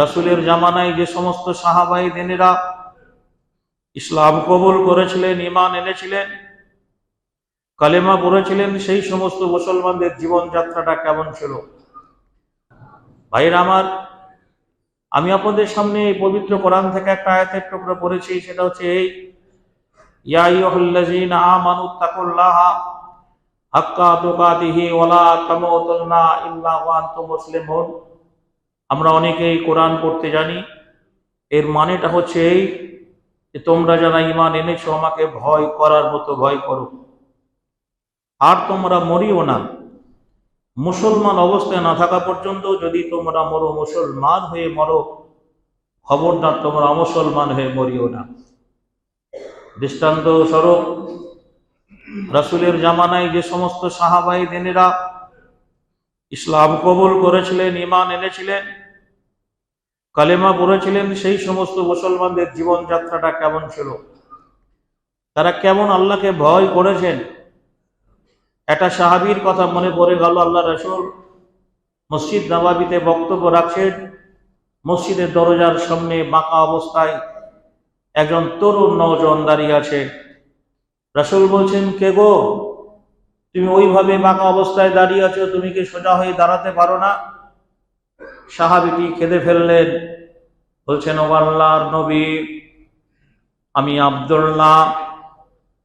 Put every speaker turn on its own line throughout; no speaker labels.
রাসূলের জামানায় যে সমস্ত সাহাবাই দিনেরা ইসলাম কবুল করেছিলেন ইমান এনেছিলেন, কালেমা পড়েছিলেন, সেই সমস্ত মুসলমানদের জীবনযাত্রাটা কেমন ছিল? ভাইরা আমার, আমি আপনাদের সামনে এই পবিত্র কোরআন থেকে একটা আয়াতের টুকরো পড়েছি, সেটা হচ্ছে এই হাক্কা তুকাতিহি ওয়ালা আমরা অনেকেই কোরআন পড়তে জানি। এর মানেটা হচ্ছে এই যে তোমরা যারা ঈমান এনেছো, আমাকে ভয় করার মতো ভয় করো। আর তোমরা মরিও না। মুসলমান অবস্থায় না থাকা পর্যন্ত যদি তোমরা মরো, মুসলমান হয়ে মরো, খবরদার তোমরা মুসলমান হয়ে মরিও না। দৃষ্টান্ত স্বরূপ, রাসূলের জামানায় যে সমস্ত সাহাবাই দিনেরা ইসলাম কবুল করেছিলেন ইমান এনেছিলেন, কালেমা পড়েছিলেন, সেই সমস্ত মুসলমানদের জীবনযাত্রাটা কেমন ছিল? তারা কেমন আল্লাহকে ভয় করেছেন? একটা সাহাবীর কথা মনে পড়ে গেল, আল্লাহ রসুল মসজিদ নবাবিতে বক্তব্য রাখছেন, মসজিদের দরজার সামনে বাঁকা অবস্থায় একজন তরুণ নজন দাঁড়িয়ে আছে। রসুল বলছেন, কে গো? তুমি ওইভাবে বাঁকা অবস্থায় দাঁড়িয়ে আছো, তুমি কি সোজা হয়ে দাঁড়াতে পারো না? সাহাবিটি কেঁদে ফেললেন, বলছেন ও আল্লাহর নবী, আমি আব্দুল্লাহ।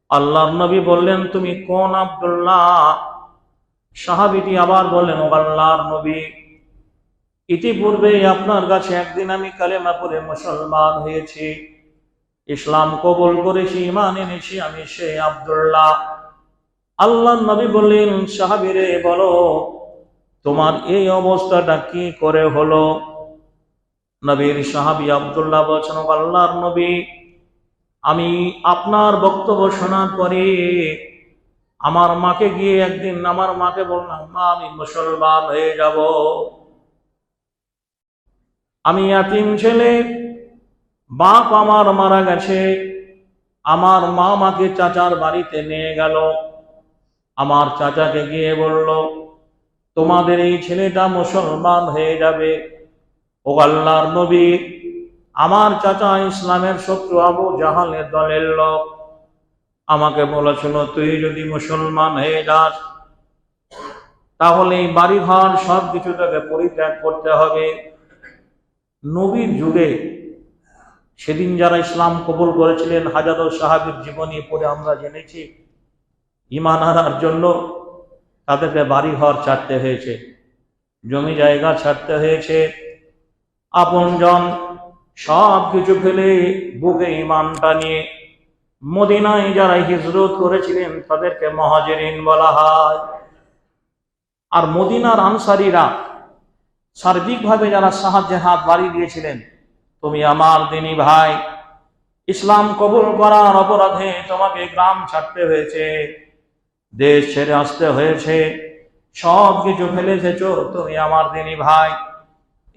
আল্লাহর নবী বললেন, তুমি কোন আব্দুল্লাহ? সাহাবিটি আবার বললেন ও আল্লাহর নবী ইতিপূর্বে আপনার কাছে একদিন আমি কালেমা পড়ে মুসলমান হয়েছি। ইসলাম কবল করেছি, ইমান এনেছি, আমি সেই আব্দুল্লাহ। আল্লাহ নবী বললেন, সাহাবিরে বলো, তোমার এই অবস্থাটা কি করে হলো? নবীর সাহাবি আব্দুল্লাহ বলছেন, আল্লাহর নবী, আমি আপনার বক্তব্য শোনার পরে আমার মাকে গিয়ে একদিন আমার মাকে বললাম, মা, আমি মুসলমান হয়ে যাব। আমি এতিম ছেলে, বাপ আমার মারা গেছে, আমার মা মাকে চাচার বাড়িতে নিয়ে গেল। আমার চাচাকে গিয়ে বলল, তোমাদের এই ছেলেটা মুসলমান হয়ে যাবে। ও আল্লাহর নবী, আমার চাচা ইসলামের শত্রু আবু জাহালের দলের লোক। আমাকে বলেছিল তুই যদি মুসলমান হয়ে যাস, তাহলে এই বাড়িঘর সব কিছু তোকে পরিত্যাগ করতে হবে। নবীর যুগে সেদিন যারা ইসলাম কবুল করেছিলেন, হাজারো সাহাবির জীবনী পড়ে আমরা জেনেছি। ইমান আনার জন্য তাদেরকে বাড়িঘর ছাড়তে হয়েছে, জমি জায়গা ছাড়তে হয়েছে। আপনজন সব কিছু ফেলে বুকে ইমানটা নিয়ে মদিনায় যারা হিজরত করেছিলেন তাদেরকে মহাজেরিন বলা হয়। আর মদিনার আনসারীরা সার্বিকভাবে যারা সাহায্যে হাত বাড়িয়ে দিয়েছিলেন, তুমি আমার দিনী ভাই, ইসলাম কবুল করার অপরাধে তোমাকে গ্রাম ছাড়তে হয়েছে। দেশ ছেড়ে আসতে হয়েছে, সব কিছু ফেলে এসেছ তুমি আমার দিনী ভাই।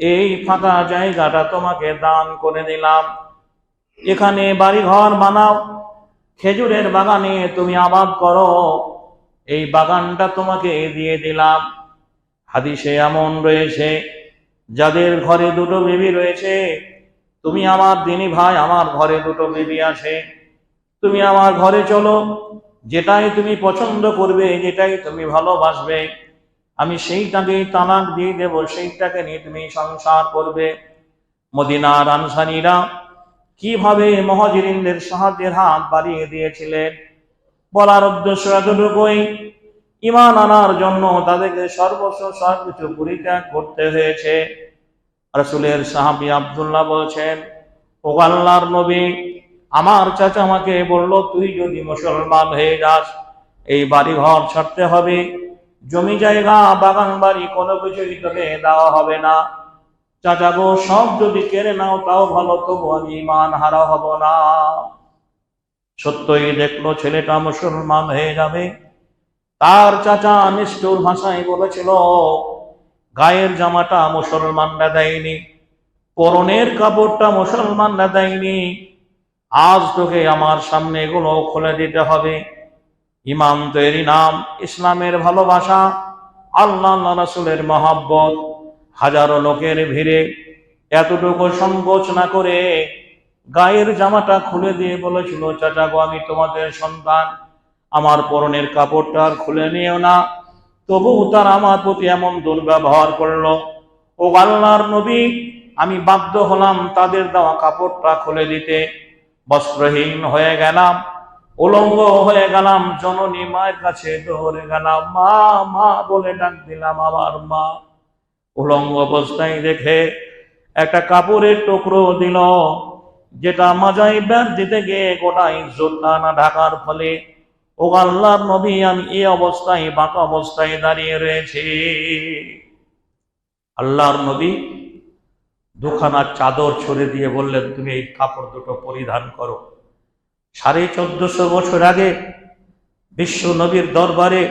এই ফাঁকা জায়গাটা তোমাকে দান করে দিলাম। এখানে বাড়িঘর বানাও, খেজুরের বাগানে তুমি আবাদ করো। এই বাগানটা তোমাকে দিয়ে দিলাম। হাদিসে এমন রয়েছে, যাদের ঘরে দুটো বেবি রয়েছে, তুমি আমার দিনী ভাই, আমার ঘরে দুটো বেবি আছে। তুমি আমার ঘরে চলো যেটাই তুমি পছন্দ করবে, যেটাই তুমি ভালোবাসবে, আমি সেইটাকে তালাক দিয়ে দেব, সেইটাকে নিয়ে তুমি সংসার করবে। মদিনার আনসারীরা কীভাবে মহাজিরিনদের সাহায্যের হাত বাড়িয়ে দিয়েছিলেন? বলার উদ্দেশ্য এতটুকুই, ইমান আনার জন্য তাদেরকে সর্বস্ব সবকিছু পরিত্যাগ করতে হয়েছে। রসুলের সাহাবি আবদুল্লাহ বলছেন, ও আল্লাহর নবী আমার চাচা আমাকে বলল, তুই যদি মুসলমান হয়ে যাস, এই বাড়ি ঘর ছাড়তে হবে। জমি জায়গা, বাগান বাড়ি কোনো কিছুই তোকে দেওয়া হবে না। চাচা গো, সব যদি কেড়ে নাও, তাও ভালো, তবু আমি ইমান হারা হব না। সত্যই দেখল, ছেলেটা মুসলমান হয়ে যাবে। তার চাচা নিষ্ঠুর ভাষায় বলেছিল, গায়ের জামাটা মুসলমানরা দেয়নি, পরনের কাপড়টা মুসলমানরা দেয়নি আজ তোকে আমার সামনে এগুলো খুলে দিতে হবে। ইমাম তৈরি নাম, ইসলামের ভালোবাসা, আল্লাহ রাসুলের মহাব্বত, হাজারো লোকের ভিড়ে এতটুকু সংকোচ না করে গায়ের জামাটা খুলে দিয়ে বলেছিল, চাচা গো, আমি তোমাদের সন্তান, আমার পরনের কাপড়টা আর খুলে নিও না। তবু তার আমার প্রতি এমন দুর্ব্যবহার করল ও আল্লাহর নবী, আমি বাধ্য হলাম তাদের দেওয়া কাপড়টা খুলে দিতে। বস্ত্রহীন হয়ে গেলাম, উলঙ্গ হয়ে গেলাম, জননী মায়ের কাছে দৌড়ে গেলাম, মা মা বলে ডাক দিলাম আমার মা। উলঙ্গ অবস্থায় দেখে একটা কাপড়ের টুকরো দিল, যেটা মাজাই ব্যাগ দিতে গিয়ে গোটা ইজ্জত না ঢাকার ফলে ও আল্লাহর নবী আমি এই অবস্থায় বাঁকা অবস্থায় দাঁড়িয়ে রয়েছি। আল্লাহর নবী দুখানা চাদর ছড়ে দিয়ে বললেন, তুমি এই কাপড় দুটো পরিধান করো। সাড়ে চোদ্দশো বছর আগে বিশ্ব নবীর দরবারে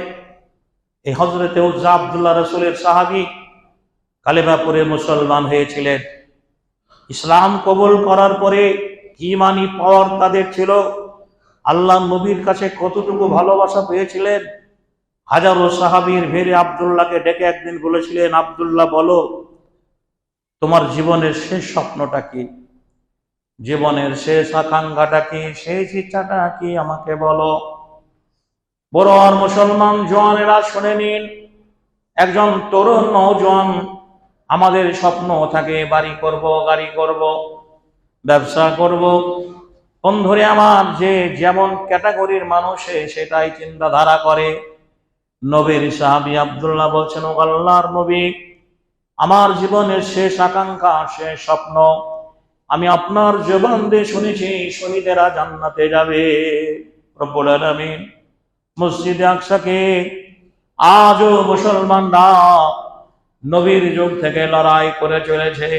এই হজরতে উজ্জা আবদুল্লাহ রসুলের সাহাবি কালেমাপুরে মুসলমান হয়েছিলেন। ইসলাম কবুল করার পরে কি মানি পাওয়ার তাদের ছিল। আল্লাহ নবীর কাছে কতটুকু ভালোবাসা পেয়েছিলেন? হাজারো সাহাবীর ভেরে আবদুল্লাহকে ডেকে একদিন বলেছিলেন, আবদুল্লাহ, বলো তোমার জীবনের শেষ স্বপ্নটা কি? জীবনের শেষ আকাঙ্ক্ষাটা কি? শেষ ইচ্ছাটা কি? আমাকে বলো। বড় আর মুসলমান জওয়ানেরা শুনে নিন। একজন তরুণ নৌজওয়ান আমাদের স্বপ্ন থাকে, বাড়ি করব, গাড়ি করব, ব্যবসা করব। বন্ধুরে আমার, যে যেমন ক্যাটাগরির মানুষে সেটাই চিন্তাধারা করে। নবীর সাহাবি আবদুল্লাহ বলছেন আল্লাহর নবী আমার জীবনের শেষ আকাঙ্ক্ষা, শেষ স্বপ্ন আমি আপনার জবান দিয়ে শুনেছি, শহীদেরা জান্নাতে যাবে। আলামিন মসজিদে আকসাকে আজও মুসলমানরা নবীর যুগ থেকে লড়াই করে চলেছে।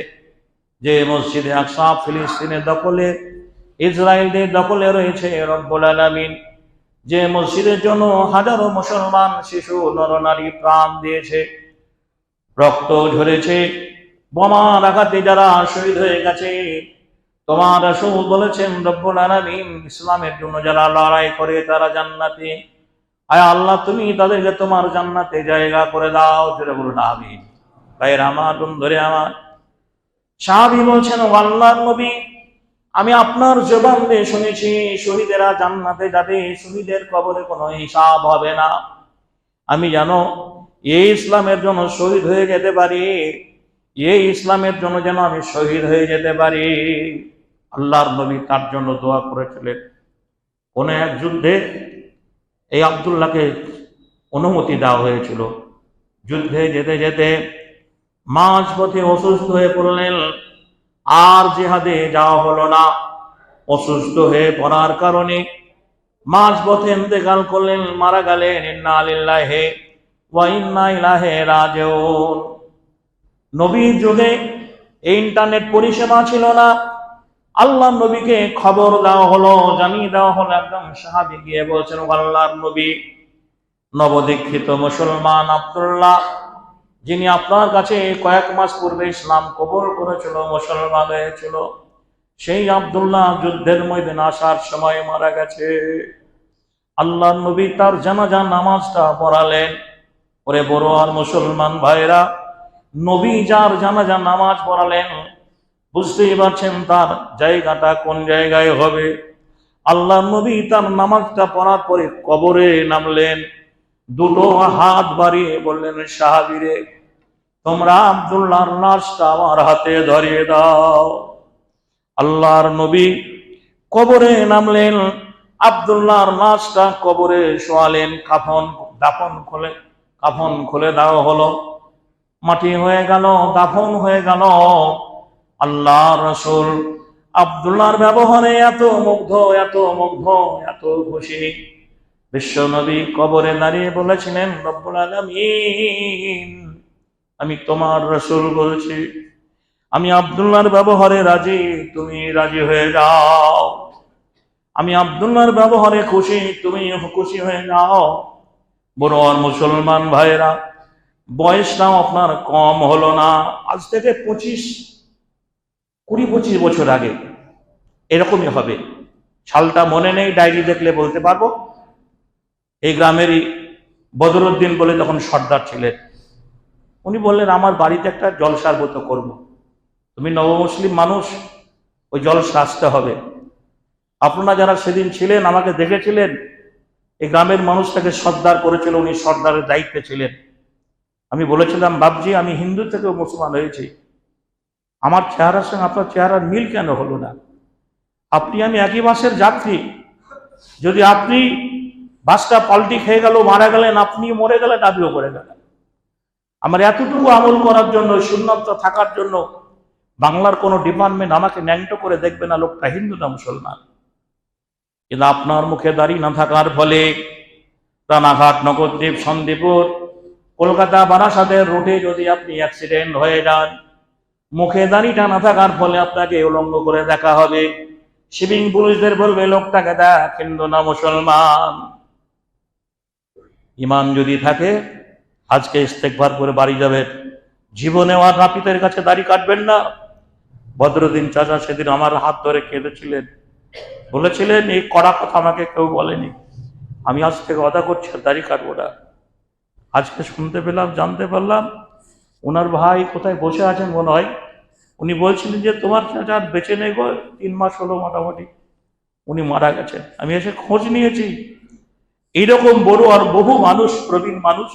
যে মসজিদে আকসা ফিলিস্তিনের দখলে, ইসরায়েলদের দখলে রয়েছে রব্বুল আলামিন। যে মসজিদের জন্য হাজারো মুসলমান শিশু নরনারী প্রাণ দিয়েছে। রক্ত ঝরেছে। বোমার আঘাতে যারা শহীদ হয়ে গেছে, তোমার রাসূল বলেছেন, রব্বুল আলামিন ইসলামের জন্য যারা লড়াই করে তারা জান্নাতে। আয় আল্লাহ, তুমি তাদেরকে তোমার জান্নাতে জায়গা করে দাও, জোরে বলুন, আমিন। ভাইয়ের আমার ধরে আমার, সাহাবি বলছেন, আল্লাহর নবী, আমি আপনার জবান দিয়ে শুনেছি, শহীদেরা জান্নাতে যাবে, শহীদের কবরে কোনো হিসাব হবে না। আমি জানো এই ইসলামের জন্য শহীদ হয়ে যেতে পারি। এই ইসলামের জন্য যেন আমি শহীদ হয়ে যেতে পারি। আল্লাহর নবী তার জন্য দোয়া করেছিলেন। কোন এক যুদ্ধে এই আবদুল্লাহকে অনুমতি দেওয়া হয়েছিল। যুদ্ধে যেতে যেতে মাঝ পথে অসুস্থ হয়ে পড়লেন। আর জেহাদে যাওয়া হলো না। অসুস্থ হয়ে পড়ার কারণে মাঝ পথে ইন্তেকাল করলেন, মারা গেলেন। ইন্না আলিল্লাহে ইলাহে রাজিউন। নবীর যুগে এই ইন্টারনেট পরিষেবা ছিল না। আল্লাহ নবীকে খবর দেওয়া হলো, জানিয়ে দেওয়া হলো একদম সাহাবি গিয়ে বলছেন, আল্লাহর নবী, নবদীক্ষিত মুসলমান আব্দুল্লাহ, যিনি আপনার কাছে কয়েক মাস পূর্বে ইসলাম কবর করেছিল, মুসলমান হয়েছিল, সেই আবদুল্লাহ যুদ্ধের ময়দানে আসার সময় মারা গেছে। আল্লাহ নবী তার জানাজা, নামাজটা পড়ালেন। ওরে বড় আর মুসলমান ভাইরা, নবী যার জানাজা নামাজ পড়ালেন, বুঝতেই পারছেন তার জায়গাটা কোন জায়গায় হবে। আল্লাহ নবী তার নামাজটা পড়ার পরে কবরে নামলেন, দুটো হাত বাড়িয়ে বললেন, সাহাবিরে, তোমরা আব্দুল্লাহর লাশটা আমার হাতে ধরিয়ে দাও। আল্লাহর নবী কবরে নামলেন, আব্দুল্লাহর লাশটা কবরে শোয়ালেন, কাফন দাফন খুলে কাফন খুলে দেওয়া হলো। মাটি হয়ে গেল দাফন হয়ে গেল। আল্লাহ রসুল আব্দুল্লাহর ব্যবহারে এত মুগ্ধ এত মুগ্ধ, এত খুশি। বিশ্ব নবী কবরে দাঁড়িয়ে বলেছিলেন আমি তোমার রসুল বলছি, আমি আব্দুল্লাহর ব্যবহারে রাজি, তুমি রাজি হয়ে যাও। আমি আব্দুল্লাহর ব্যবহারে খুশি, তুমি খুশি হয়ে যাও। বড় মুসলমান ভাইরা বয়সটাও আপনার কম হলো না। আজ থেকে পঁচিশ, কুড়ি, পঁচিশ বছর আগে এরকমই হবে। সালটা মনে নেই, ডায়েরি দেখলে বলতে পারব। এই গ্রামেরই বদরুদ্দিন বলে তখন সর্দার ছিলেন। উনি বললেন, আমার বাড়িতে একটা জলসার মতো করব। তুমি নবমুসলিম মানুষ, ওই জলসা আসতে হবে। আপনারা যারা সেদিন ছিলেন, আমাকে দেখেছিলেন এই গ্রামের মানুষটাকে সর্দার করেছিল, উনি সর্দারের দায়িত্বে ছিলেন। আমি বলেছিলাম বাবজি আমি হিন্দু থেকেও মুসলমান হয়েছি। আমার চেহারার সঙ্গে আপনার চেহারার মিল কেন হলো না? আপনি আমি একই বাসের যাত্রী। যদি আপনি বাসটা পাল্টি খেয়ে গেল, মারা গেলেন, আপনি মরে গেলেন, আমিও মরে গেলেন আমার এতটুকু আমল করার জন্য শূন্যত্ব থাকার জন্য বাংলার কোনো ডিপার্টমেন্ট আমাকে ন্যাংটো করে দেখবে না, লোকটা হিন্দু না মুসলমান। কিন্তু আপনার মুখে দাঁড়িয়ে না থাকার ফলে রানাঘাট নগরদ্বীপ সন্দীপুর, কলকাতা, বারাসাতের রোডে যদি আপনি অ্যাক্সিডেন্ট হয়ে যান, মুখে দাঁড়িটা না থাকার ফলে আপনাকে উলঙ্গ করে দেখা হবে। শিবিং পুলিশদের বলবে, লোকটাকে দেখ, হিন্দু না মুসলমান। ইমান যদি থাকে, আজকে ইস্তেকবার করে বাড়ি যাবেন জীবনে আর নাপিতের কাছে দাড়ি কাটবেন না। বদরুদ্দিন চাচা সেদিন আমার হাত ধরে কেঁদেছিলেন। বলেছিলেন, এই কড়া কথা আমাকে কেউ বলেনি। আমি আজ থেকে অদা করছি দাড়ি কাটবো না। আজকে শুনতে পেলাম, জানতে পারলাম, ওনার ভাই কোথায় বসে আছেন মনে হয়। উনি বলছিলেন যে, তোমার চাচা বেঁচে নেই গো, তিন মাস হলো মোটামুটি। উনি মারা গেছেন। আমি এসে খোঁজ নিয়েছি। এইরকম বড় আর বহু মানুষ, প্রবীণ মানুষ,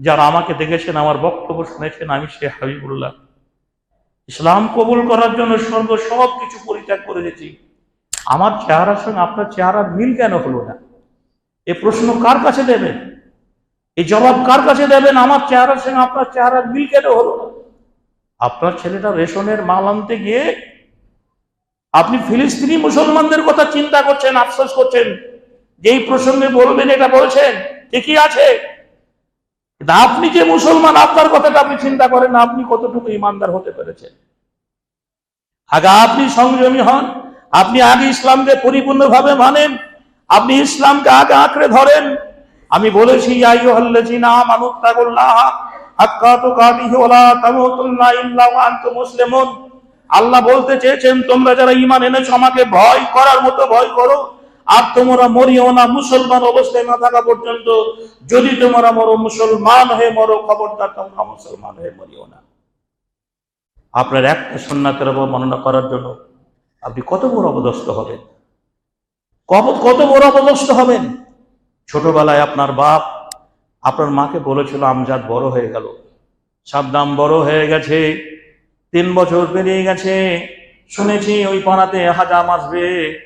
যারা আমাকে দেখেছেন, আমার বক্তব্য শুনেছেন, আমি সে হাবিবুল্লাহ। ইসলাম কবুল করার জন্য সর্ব সব কিছু পরিত্যাগ করে গেছি আমার চেহারার সঙ্গে আপনার চেহারার মিল কেন হলো না? এ প্রশ্ন কার কাছে দেবেন? এই জবাব কার কাছে দেবেন? আমার চেহারার সঙ্গে আপনার চেহারার মিল কেন হলো না? আপনার ছেলেটা রেশনের মাল আনতে গিয়ে আপনি ফিলিস্তিনি মুসলমানদের কথা চিন্তা করছেন, আফসোস করছেন, যেই প্রসঙ্গে বলবেন, এটা বলছেন, ঠিকই আছে। আপনি যে মুসলমান, আপনার কথাটা আপনি চিন্তা করেন আপনি কতটুকু ইমানদার হতে পেরেছেন? আগে আপনি সংযমী হন আপনি আগে ইসলামকে পরিপূর্ণভাবে মানেন, আপনি ইসলামকে আগে আঁকড়ে ধরেন। আমি বলেছি আল্লাহ বলতে চেয়েছেন, তোমরা যারা ঈমান এনেছো, আমাকে ভয় করার মতো ভয় করো। আর তোমরা মরিও না, মুসলমান অবস্থায় না থাকা পর্যন্ত, যদি তোমরা মরো, মুসলমান হয়ে মরো, খবরদার তোমরা মুসলমান হয়ে মরিও না। আপনার একটা সন্ন্যাতের বর্ণনা করার জন্য কত বড় অবদস্ত হবেন? কত- কত বড় অবদস্ত হবেন? ছোটবেলায় আপনার বাপ আপনার মাকে বলেছিল, আমজাদ বড় হয়ে গেল। সাবদাম বড় হয়ে গেছে। তিন বছর পেরিয়ে গেছে। শুনেছি ওই পাড়াতে হাজাম আসবে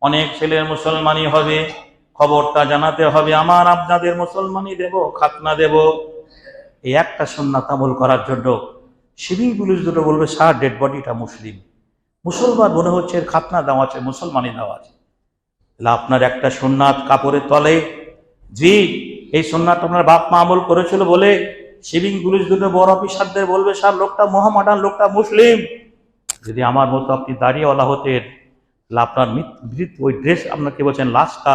অনেক ছেলের মুসলমানি হবে। খবরটা জানাতে হবে। আমার আপনাদের মুসলমানি দেব, খাতনা দেব। এই একটা সন্ন্যাত আমল করার জন্য সিভিল পুলিশ দুটো বলবে, স্যার ডেড বডিটা মুসলিম। মুসলমান মনে হচ্ছে এর খাতনা দেওয়া আছে মুসলমানি দেওয়া আছে। তাহলে আপনার একটা সোননাথ কাপড়ের তলে, জি, এই সোননাথ আপনার বাপ মা আমল করেছিল বলে সিভিং পুলিশ দুটো বড় অফিসারদের বলবে স্যার লোকটা মোহাম্মদান লোকটা মুসলিম। যদি আমার মতো আপনি দাঁড়িয়েওয়ালা হতেন, তাহলে আপনার ওই ড্রেস আপনাকে বলছেন, লাশটা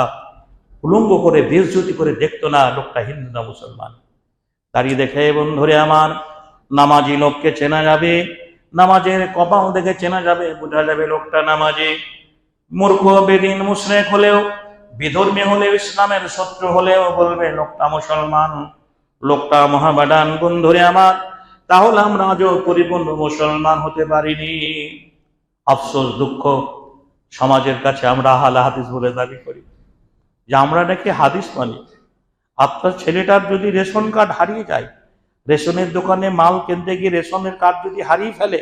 উলঙ্গ করে বেশজ্যোতি করে দেখতো না, লোকটা হিন্দু না মুসলমান। দাঁড়িয়ে দেখে বন্ধুরে আমার, নামাজি লোককে চেনা যাবে নামাজের কপাল দেখে চেনা যাবে, বোঝা যাবে লোকটা নামাজে। মূর্খ, বেদিন, মুশরেক হলেও, বিধর্মী হলেও, ইসলামের শত্রু হলেও বলবে, লোকটা মুসলমান, লোকটা মহাবাডান গুণ ধরে আমার, তাহলে আমরা আজও পরিপূর্ণ মুসলমান হতে পারিনি। আফসোস, দুঃখ, সমাজের কাছে আমরা আহাল হাদিস বলে দাবি করি। যে আমরা নাকি হাদিস মানি। আপনার ছেলেটার যদি রেশন কার্ড হারিয়ে যায় রেশনের দোকানে মাল কিনতে গিয়ে রেশনের কার্ড যদি হারিয়ে ফেলে,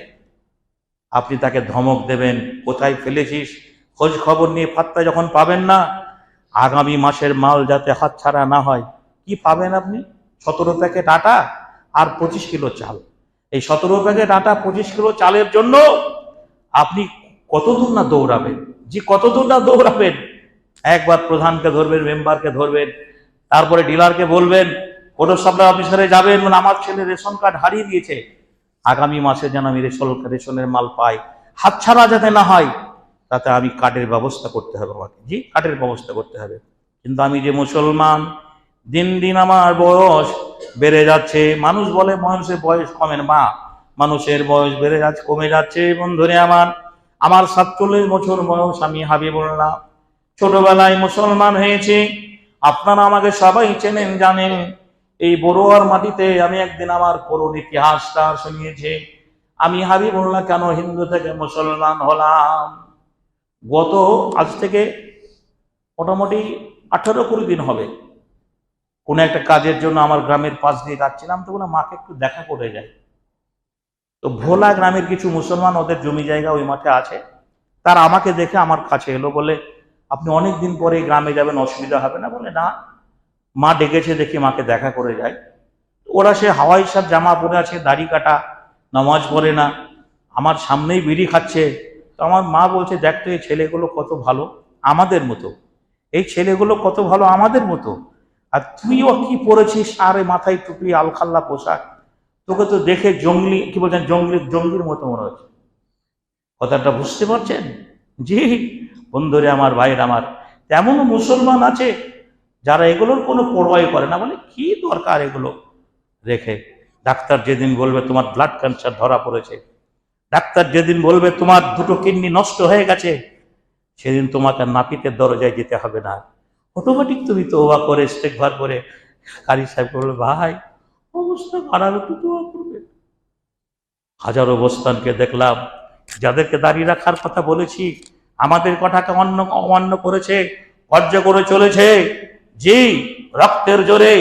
আপনি তাকে ধমক দেবেন, কোথায় ফেলেছিস? খোঁজ খবর নিয়ে ফাত্তা যখন পাবেন না, আগামী মাসের মাল যাতে হাতছাড়া না হয়, কি পাবেন আপনি? সতেরো প্যাকেট আটা আর পঁচিশ কিলো চাল। এই সতেরো প্যাকেট আটা, পঁচিশ কিলো চালের জন্য আপনি কতদূর না দৌড়াবেন? জি, কতদূর না দৌড়াবেন? একবার প্রধানকে ধরবেন, মেম্বারকে ধরবেন, তারপরে ডিলারকে বলবেন ফটো সাপ্লাই অফিসারে যাবেন মানে আমার ছেলে রেশন কার্ড হারিয়ে দিয়েছে। আগামী মাসে যেন আমি রেশন, রেশনের মাল পাই। হাতছাড়া যাতে না হয়, তাতে আমি কার্ডের ব্যবস্থা করতে হবে আমাকে জি, কার্ডের ব্যবস্থা করতে হবে। কিন্তু আমি যে মুসলমান, দিন দিন আমার বয়স বেড়ে যাচ্ছে। মানুষ বলে মানুষের বয়স কমে মা। মানুষের বয়স বেড়ে যাচ্ছে, কমে যাচ্ছে, বন্ধুরে আমার। আমার সাতচল্লিশ বছর বয়স, আমি হাবিবুল্লাহ ছোটবেলায় মুসলমান হয়েছি। আপনারা আমাকে সবাই চেনেন, জানেন। এই বড়ুয়ার মাটিতে আমি একদিন আমার করুণ ইতিহাসটা শুনিয়েছি আমি হাবিবুল্লাহ কেন হিন্দু থেকে মুসলমান হলাম? গত আজ থেকে মোটামুটি আঠারো কুড়ি দিন হবে। কোনো একটা কাজের জন্য আমার গ্রামের পাশ দিয়ে যাচ্ছিলাম তো মাকে একটু দেখা করে যায় তো ভোলা গ্রামের কিছু মুসলমান, ওদের জমি জায়গা ওই মাঠে আছে। তারা আমাকে দেখে আমার কাছে এলো, বলে, আপনি অনেক দিন পরে গ্রামে যাবেন, অসুবিধা হবে না? বলে, না। মা ডেকেছে, দেখি মাকে দেখা করে যায়। ওরা সে হাওয়াই সার জামা পরে আছে, দাড়ি কাটা, নামাজ পড়ে না, আমার সামনেই বিড়ি খাচ্ছে। তো আমার মা বলছে দেখতো এই ছেলেগুলো কত ভালো, আমাদের মতো। এই ছেলেগুলো কত ভালো, আমাদের মতো। আর তুইও কি পরেছিস আরে, মাথায় টুপি, আলখাল্লা পোশাক। তোকে তো দেখে জঙ্গলি, কি বলছেন, জঙ্গলি, জঙ্গির মতো মনে হচ্ছে। কথাটা বুঝতে পারছেন? জি, বন্ধুরে, আমার ভাইয়ের আমার। তেমনও মুসলমান আছে যারা এগুলোর কোনো পরোয়াই করে না বলে, কি দরকার এগুলো রেখে? ডাক্তার যেদিন বলবে তোমার ব্লাড ক্যান্সার ধরা পড়েছে, ডাক্তার যেদিন বলবে তোমার দুটো কিডনি নষ্ট হয়ে গেছে, সেদিন তোমাকে নাপিতের দরজায় যেতে হবে না। অটোমেটিক তুমি তোবা করে স্টেকভার করে। কারি সাহেব বলবে, ভাই, অবস্থা খারাপ, একটু দোয়া করবে। হাজারো অবস্থানকে দেখলাম, যাদেরকে দাঁড়িয়ে রাখার কথা বলেছি, আমাদের কথাকে অন্য, অমান্য করেছে অর্জ করে চলেছে। জি রক্তের জোরে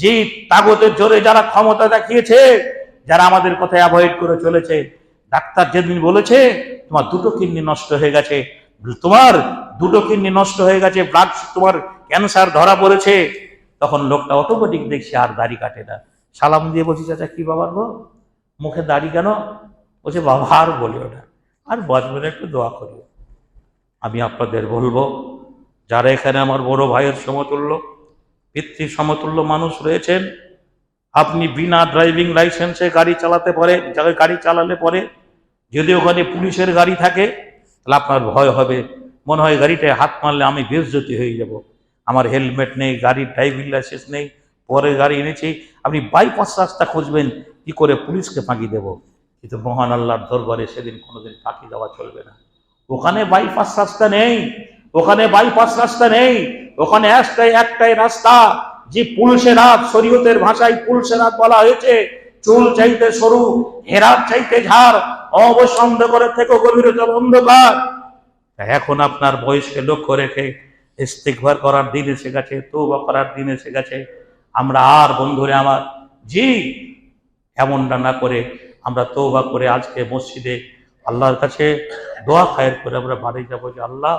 জি তাগতের জোরে যারা ক্ষমতা দেখিয়েছে, যারা আমাদের কথা অ্যাভয়েড করে চলেছে, ডাক্তার যেদিন বলেছে, তোমার দুটো কিডনি নষ্ট হয়ে গেছে, তোমার দুটো কিডনি নষ্ট হয়ে গেছে ব্লাড তোমার ক্যান্সার ধরা পড়েছে, তখন লোকটা অটোমেটিক দেখছে আর দাড়ি কাটে না। সালাম দিয়ে বলছি, চাচা, কি বাবার গো মুখে দাড়ি কেন? বলছে বাবা আর বলি ওটা আর বজবনে একটু দোয়া করি আমি আপনাদের বলব যারা এখানে আমার বড় ভাইয়ের সমতুল্য, পিতৃ সমতুল্য মানুষ রয়েছেন, আপনি বিনা ড্রাইভিং লাইসেন্সে গাড়ি চালাতে পারে গাড়ি চালালে পরে যদি ওখানে পুলিশের গাড়ি থাকে, তাহলে আপনার ভয় হবে। মনে হয় গাড়িটায় হাত মারলে আমি বেজ্জতি হয়ে যাব। আমার হেলমেট নেই, গাড়ির ড্রাইভিং লাইসেন্স নেই, পরে গাড়ি এনেছি। আপনি বাইপাস রাস্তা খুঁজবেন, কি করে পুলিশকে ফাঁকি দেব? কিন্তু মহান আল্লাহর দরবারে সেদিন কোনোদিন ফাঁকি দেওয়া চলবে না। ওখানে বাইপাস রাস্তা নেই। ওখানে বাইপাস রাস্তা নেই। ওখানে একটাই একটাই রাস্তা যে পুলসেরাত শরীয়তের ভাষায় পুলসেরাত বলা হয়েছে, চুল চাইতে সরু, হেরাত চাইতে ঝাড় অবসন্দ করে থেকে গভীরতা অন্ধকার। এখন আপনার বয়সকে লক্ষ্য রেখে ইস্তিকবার করার দিন এসে গেছে তৌবা করার দিন এসে গেছে। আমরা আর বন্ধুরে আমার, জি, এমনটা না করে আমরা তৌবা করে আজকে মসজিদে আল্লাহর কাছে দোয়া খায়ের করে আমরা বাড়ি যাব যে আল্লাহ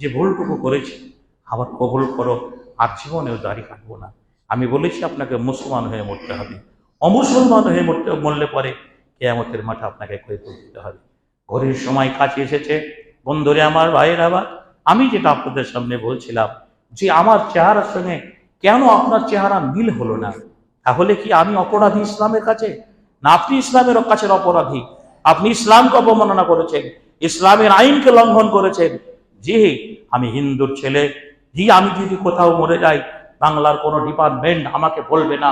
যে ভুলটুকু করেছি, আবার কবুল করো, আর জীবনেও দাড়ি কাটবো না। আমি বলেছি আপনাকে মুসলমান হয়ে মরতে হবে। অমুসলমান হয়ে মরতে, মরলে পরে কেয়ামতের মাঠে আপনাকে ক্ষয় করে দিতে হবে। ঘড়ির সময় কাছে এসেছে, বন্ধুরে আমার ভাইয়ের আবার, আমি যেটা আপনাদের সামনে বলছিলাম, যে আমার চেহারার সঙ্গে কেন আপনার চেহারা মিল হলো না? তাহলে কি আমি অপরাধী ইসলামের কাছে? না, আপনি ইসলামের কাছে অপরাধী। আপনি ইসলামকে অবমাননা করেছেন, ইসলামের আইনকে লঙ্ঘন করেছেন জি, আমি হিন্দুর ছেলে। জি, আমি যদি কোথাও মরে যাই, বাংলার কোনো ডিপার্টমেন্ট আমাকে বলবে না,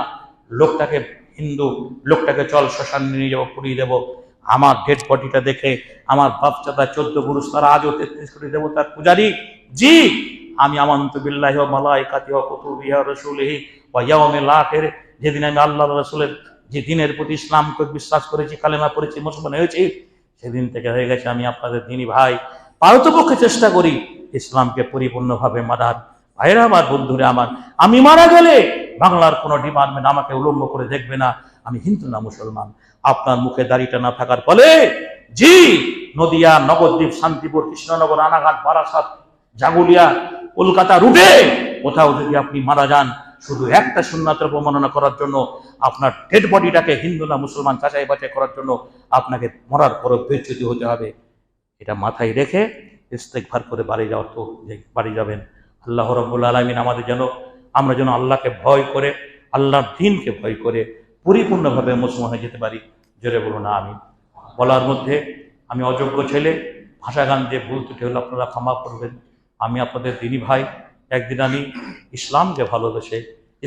লোকটাকে হিন্দু, লোকটাকে চল শ্মশান নিয়ে যাব, পুড়িয়ে দেবো। আমার ডেড বডিটা দেখে, আমার বাপচাদা চোদ্দ পুরুষ, তারা আজও তেত্রিশ কোটি দেবতার পূজারি। জি, আমি আমন্ত বিল্লাহি ও মালাইকাতি ও কুতুবি ও রসুলিহি ও ইয়াউমিল আখির। যেদিন আমি আল্লাহ রসুলের যে দিনের প্রতি ইসলামকে বিশ্বাস করেছি, কালেমা পড়েছি, মুসলমান হয়েছি, সেদিন থেকে হয়ে গেছে আমি আপনাদের দিনী ভাই। পারতপক্ষে চেষ্টা করি ইসলামকে পরিপূর্ণভাবে মারার। ভাইরা আমার, বন্ধুরা আমার, আমি মারা গেলে বাংলার কোনো ডিপার্টমেন্ট আমাকে উলম্ব করে দেখবে না। আমি হিন্দু না মুসলমান। আপনার মুখে দাড়িটা না থাকার ফলে জি, নদিয়া, নবদ্বীপ, শান্তিপুর, কৃষ্ণনগর, রানাঘাট, বারাসাত, জাগুলিয়া, কলকাতা রুটে কোথাও যদি আপনি মারা যান, শুধু একটা সুন্নাতের অবমাননা করার জন্য, আপনার ডেড বডিটাকে হিন্দু না মুসলমান চাচাই বাছাই করার জন্য আপনাকে মরার পরও বেচ্যুতি হতে হবে। এটা মাথায় রেখে ইস্তেকভার করে বাড়ি যাওয়ার তো বাড়ি যাবেন। আল্লাহ রব্বুল আলমিন আমাদের যেন, আমরা যেন আল্লাহকে ভয় করে, আল্লাহর দিনকে ভয় করে পরিপূর্ণভাবে মুসলমান হয়ে যেতে পারি। জোরে বলুন আমি বলার মধ্যে, আমি অযোগ্য ছেলে, ভাষা গান দিয়ে ভুল ত্রুটি হলে আপনারা ক্ষমা করবেন। আমি আপনাদের দিনী ভাই, একদিন আমি ইসলামকে ভালোবেসে,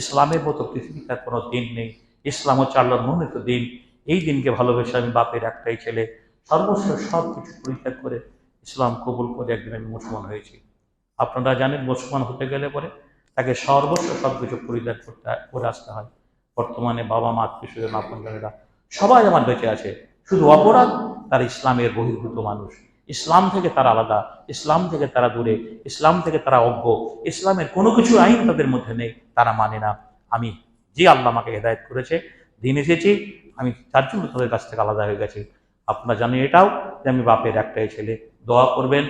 ইসলামের মতো পৃথিবীতে কোনো দিন নেই। ইসলাম হচ্ছে আল্লাহর মনোনীত দিন। এই দিনকে ভালোবেসে আমি বাপের একটাই ছেলে সর্বস্ব সব কিছু পরিত্যাগ করে ইসলাম কবুল করে একদিন আমি মুসলমান হয়েছি। আপনারা জানেন মুসলমান হতে গেলে পরে তাকে সর্বস্ব সব কিছু পরিত্যাগ করতে, করে আসতে হয়। বর্তমানে বাবা, মা আত্মীয় স্বজন আপনজনেরা সবাই আমার বেঁচে আছে। শুধু অপরাধ, তারা ইসলামের বহির্ভূত মানুষ। ইসলাম থেকে তারা আলাদা, ইসলাম থেকে তারা দূরে, ইসলাম থেকে তারা অজ্ঞ, ইসলামের কোনো কিছু আইন তাদের মধ্যে নেই, তারা মানে না। আমি যে আল্লাহ আমাকে হেদায়ত করেছে, দিন এসেছি, আমি তার জন্য তাদের কাছ থেকে আলাদা হয়ে গেছি। আপনারা জানেন এটাও যে আমি বাপের একটাই ছেলে। দোয়া করবেন।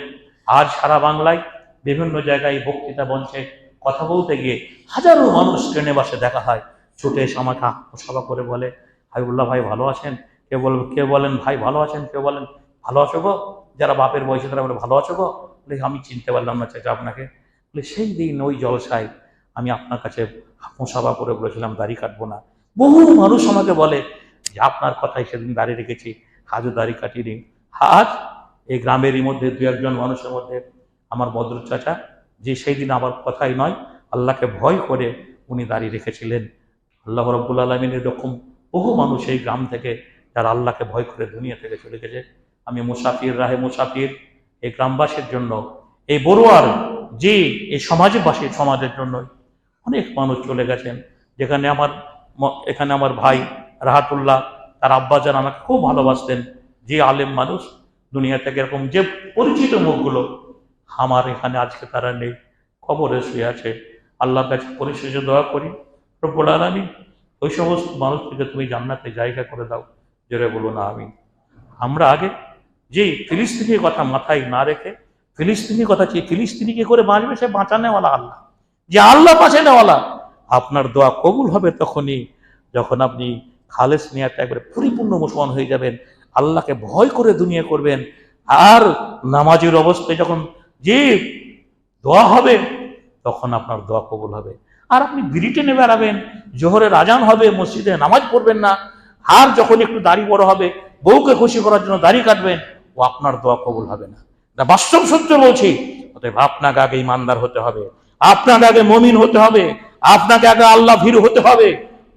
আজ সারা বাংলায় বিভিন্ন জায়গায় বক্তৃতা মঞ্চে কথা বলতে গিয়ে হাজারো মানুষ ট্রেনে বাসে দেখা হয়। ছুটে এসে আমাকে সভা করে বলে, হাবিবুল্লাহ ভাই ভালো আছেন? কেউ বল, কেউ বলেন, ভাই ভালো আছেন? কেউ বলেন, ভালো আছো গো? যারা বাপের বয়সে তারা বলে, ভালো আছো গো? বলে, আমি চিনতে পারলাম না চাচা আপনাকে। বলে, সেই দিন ওই জলসায় আমি আপনার কাছে সভা করে বলেছিলাম, দাড়ি কাটবো না। বহু মানুষ আমাকে বলে, যে আপনার কথাই সেদিন দাঁড়িয়ে রেখেছি। আজও দাড়ি কাটিনি আজ এই গ্রামেরই মধ্যে দু একজন মানুষের মধ্যে আমার বদর চাচা, যে সেই দিন আমার কথাই নয়, আল্লাহকে ভয় করে উনি দাঁড়িয়ে রেখেছিলেন। আল্লাহ রব্বুল আলমিন এরকম বহু মানুষ এই গ্রাম থেকে যারা আল্লাহকে ভয় করে দুনিয়া থেকে চলে গেছে। আমি মুসাফির, রাহে মুসাফির, এই গ্রামবাসীর জন্য, এই বড়ুয়ার যে এই সমাজবাসী সমাজের জন্য অনেক মানুষ চলে গেছেন। যেখানে আমার এখানে আমার ভাই রাহাতুল্লাহ তার আব্বাজান আমাকে খুব ভালোবাসতেন, যে আলেম মানুষ দুনিয়া থেকে এরকম যে পরিচিত মুখগুলো আমার এখানে আজকে তারা নেই খবরে শুয়ে আছে। আল্লাহর কাছে পরিশেষে দোয়া করি, রব্বুল ওই সমস্ত মানুষকে তুমি জান্নাতে জায়গা করে দাও, জোরে বলো না আমি আমরা আগে যে ফিলিস্তিনির কথা মাথায় না রেখে ফিলিস্তিনির কথা চেয়ে ফিলিস্তিনিকে করে বাঁচবে? সে বাঁচানেওয়ালা আল্লাহ। যে আল্লাহ বাঁচানেওয়ালা, আপনার দোয়া কবুল হবে তখনই, যখন আপনি খালেস নিয়াতে একবারে পরিপূর্ণ মুসলমান হয়ে যাবেন, আল্লাহকে ভয় করে দুনিয়া করবেন, আর নামাজের অবস্থায় যখন যে দোয়া হবে, তখন আপনার দোয়া কবুল হবে। আর আপনি বিড়ি টেনে বেড়াবেন, জোহরের আজান হবে, মসজিদে নামাজ পড়বেন না, আর যখন একটু দাড়ি বড় হবে, বউকে খুশি করার জন্য দাড়ি কাটবেন, ও আপনার দোয়া কবুল হবে না। এটা বাস্তব সত্য বলছি, অতএব আপনাকে আগে ইমানদার হতে হবে, আপনাকে আগে মমিন হতে হবে, আপনাকে আগে আল্লাহ ভীরু হতে হবে।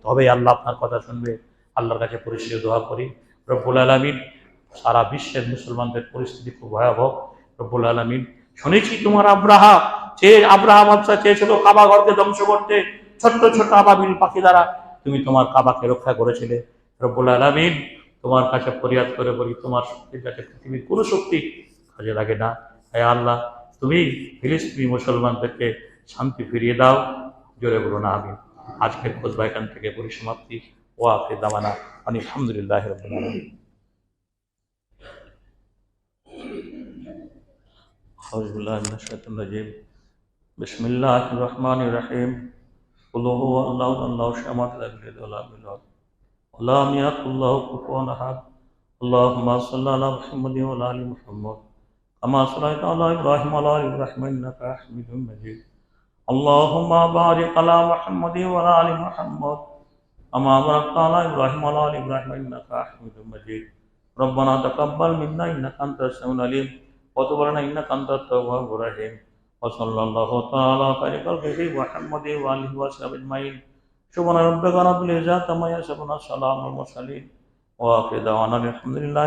তবে আল্লাহ আপনার কথা শুনবে। আল্লাহর কাছে পরিস্থিতি দোয়া করি। রব্বুল আলমিন, সারা বিশ্বের মুসলমানদের পরিস্থিতি খুব ভয়াবহ। রব্বুল আলমিন, শুনেছি তোমার আব্রাহা চেয়ে আব্রাহাম আচ্ছা চেয়েছিল কাবা ঘরকে ধ্বংস করতে, ছোট্ট ছোট্ট আবাবিল পাখি দ্বারা তুমি তোমার কাবাকে রক্ষা করেছিলে। রব্বুল আলমিন, তোমার কাছে ফরিয়াদ করে বলি, তোমার শক্তির কাছে পৃথিবীর কোনো শক্তি কাজে লাগে না। হ্যাঁ আল্লাহ, তুমি ফিলিস্তিনি মুসলমানদেরকে শান্তি ফিরিয়ে দাও। জোরে বলো না আমি আজকের খোঁজবা এখান থেকে পরিসমাপ্তি ও আফে দামানা আমি আলহামদুলিল্লাহ রব্বুল আলামিন أعوذ بالله من الشيطان الرجيم بسم الله الرحمن الرحيم قل هو الله الله الصمد لم يلد ولم يولد ولم يكن له كفوا احد اللهم صل على محمد وعلى ال محمد كما صليت على ابراهيم وعلى ال ابراهيم انك حميد مجيد اللهم بارك على محمد وعلى ال محمد كما باركت على ابراهيم وعلى ال ابراهيم انك حميد مجيد ربنا تقبل منا انك انت السميع العليم وتب علينا انك انت التواب الرحيم وصلى الله تعالى خير خلقه محمد واله وصحبه اجمعين سبحان ربك رب العزه عما يصفون السلام على المرسلين واخر دعوانا الحمد لله